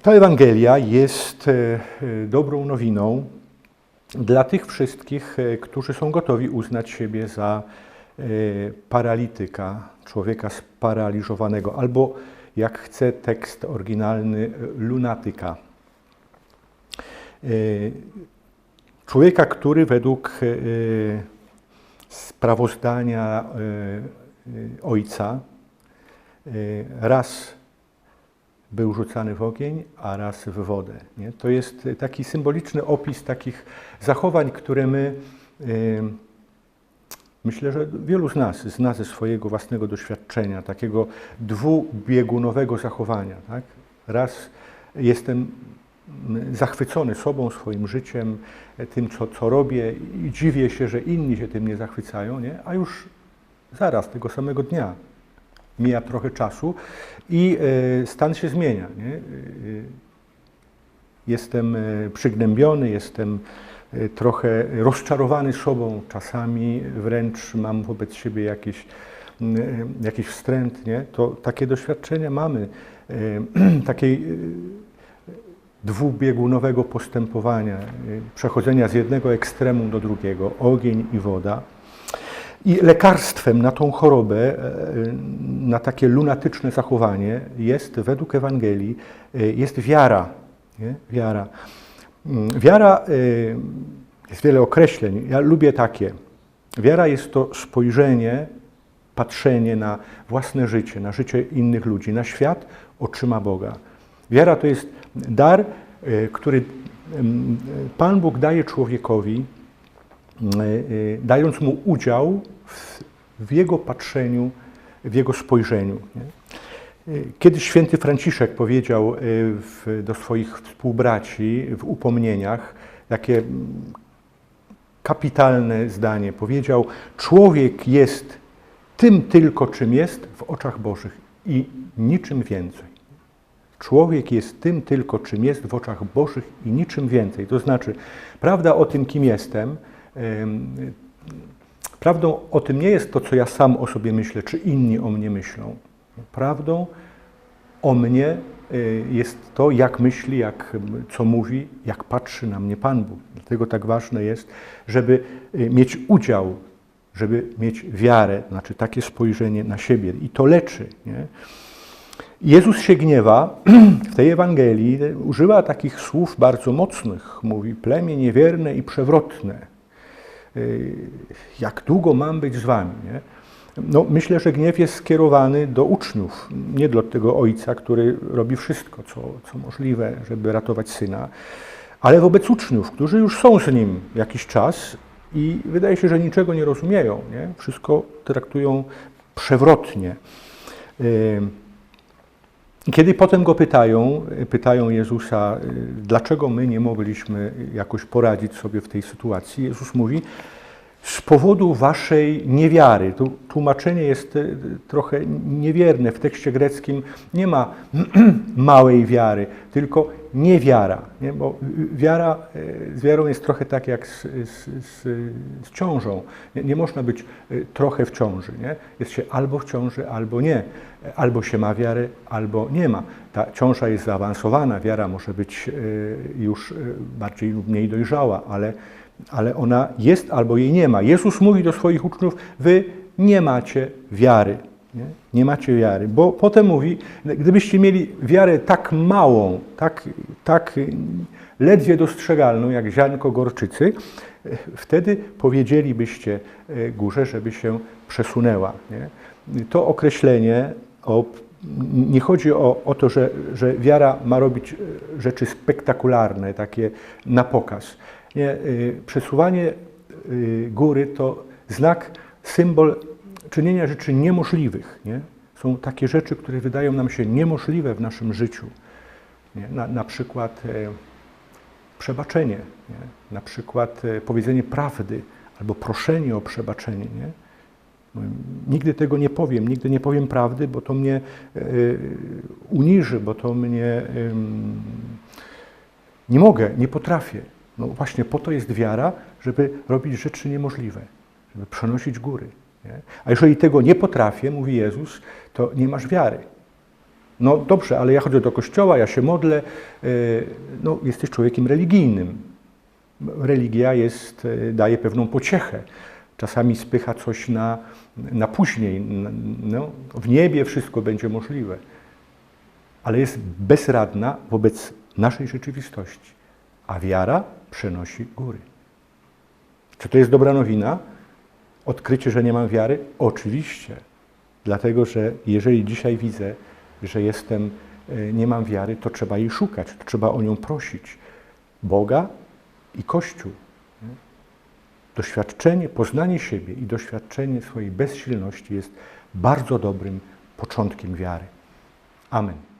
Ta Ewangelia jest e, e, dobrą nowiną dla tych wszystkich, e, którzy są gotowi uznać siebie za paralityka, człowieka sparaliżowanego, albo jak chce tekst oryginalny, lunatyka. Człowieka, który według sprawozdania ojca raz był rzucany w ogień, a raz w wodę. Nie? To jest taki symboliczny opis takich zachowań, które my, myślę, że wielu z nas zna ze swojego własnego doświadczenia, takiego dwubiegunowego zachowania. Tak? Raz jestem zachwycony sobą, swoim życiem, tym, co, co robię i dziwię się, że inni się tym nie zachwycają, nie? a już zaraz, tego samego dnia mija trochę czasu i e, stan się zmienia. Nie? E, jestem e, przygnębiony, jestem trochę rozczarowany sobą, czasami wręcz mam wobec siebie jakiś, jakiś wstręt. Nie? To takie doświadczenia mamy, takiej dwubiegunowego postępowania, przechodzenia z jednego ekstremum do drugiego, ogień i woda. I lekarstwem na tą chorobę, e, na takie lunatyczne zachowanie jest, według Ewangelii, e, jest wiara. Nie? Wiara. Mm, wiara, e, jest wiele określeń, ja lubię takie. Wiara jest to spojrzenie, patrzenie na własne życie, na życie innych ludzi, na świat oczyma Boga. Wiara to jest dar, który Pan Bóg daje człowiekowi, dając mu udział w jego patrzeniu, w jego spojrzeniu. Nie? Kiedyś święty Franciszek powiedział w, do swoich współbraci w upomnieniach takie kapitalne zdanie. Powiedział: Człowiek jest tym tylko, czym jest w oczach Bożych i niczym więcej. Człowiek jest tym tylko, czym jest w oczach Bożych i niczym więcej. To znaczy, prawda o tym, kim jestem, Prawdą o tym nie jest to, co ja sam o sobie myślę, czy inni o mnie myślą. Prawdą o mnie y, jest to, jak myśli, jak, co mówi, jak patrzy na mnie Pan Bóg. Dlatego tak ważne jest, żeby y, mieć udział, żeby mieć wiarę, znaczy takie spojrzenie na siebie. I to leczy. Nie? Jezus się gniewa w tej Ewangelii, używa takich słów bardzo mocnych. Mówi plemię niewierne i przewrotne. Y, jak długo mam być z wami? Nie? No, myślę, że gniew jest skierowany do uczniów, nie do tego ojca, który robi wszystko, co, co możliwe, żeby ratować syna, ale wobec uczniów, którzy już są z nim jakiś czas i wydaje się, że niczego nie rozumieją. Nie? Wszystko traktują przewrotnie. Kiedy potem go pytają, pytają Jezusa, y, dlaczego my nie mogliśmy jakoś poradzić sobie w tej sytuacji, Jezus mówi, z powodu waszej niewiary. Tu tłumaczenie jest y, trochę niewierne. W tekście greckim nie ma małej wiary, tylko niewiara. Nie? Bo wiara, y, z wiarą jest trochę tak jak z, z, z, z ciążą. Nie, nie, można być trochę w ciąży. Nie? Jest się albo w ciąży, albo nie albo się ma wiarę, albo nie ma. Ta ciąża jest zaawansowana, wiara może być e, już e, bardziej lub mniej dojrzała, ale, ale ona jest albo jej nie ma. Jezus mówi do swoich uczniów, wy nie macie wiary. Nie? nie macie wiary, bo potem mówi, gdybyście mieli wiarę tak małą, tak, tak ledwie dostrzegalną, jak ziarnko gorczycy, e, wtedy powiedzielibyście górze, żeby się przesunęła. Nie? To określenie o, nie chodzi o, o to, że, że wiara ma robić e, rzeczy spektakularne, takie na pokaz. Nie, y, przesuwanie y, góry to znak, symbol czynienia rzeczy niemożliwych. Nie? Są takie rzeczy, które wydają nam się niemożliwe w naszym życiu. Nie? Na, na przykład e, przebaczenie, nie? na przykład e, powiedzenie prawdy albo proszenie o przebaczenie. Nie? Nigdy tego nie powiem, nigdy nie powiem prawdy, bo to mnie e, uniży, bo to mnie nie mogę, nie potrafię. No właśnie po to jest wiara, żeby robić rzeczy niemożliwe, żeby przenosić góry. Nie? A jeżeli tego nie potrafię, mówi Jezus, to nie masz wiary. No dobrze, ale ja chodzę do kościoła, ja się modlę. y, No, jesteś człowiekiem religijnym. Religia jest, y, daje pewną pociechę. Czasami spycha coś na, na później. No, w niebie wszystko będzie możliwe. Ale jest bezradna wobec naszej rzeczywistości. A wiara przenosi góry. Czy to jest dobra nowina? Odkrycie, że nie mam wiary? Oczywiście. Dlatego, że jeżeli dzisiaj widzę, że jestem, e, nie mam wiary, to trzeba jej szukać, to trzeba o nią prosić. Boga i Kościół. nie? Doświadczenie, poznanie siebie i doświadczenie swojej bezsilności jest bardzo dobrym początkiem wiary. Amen.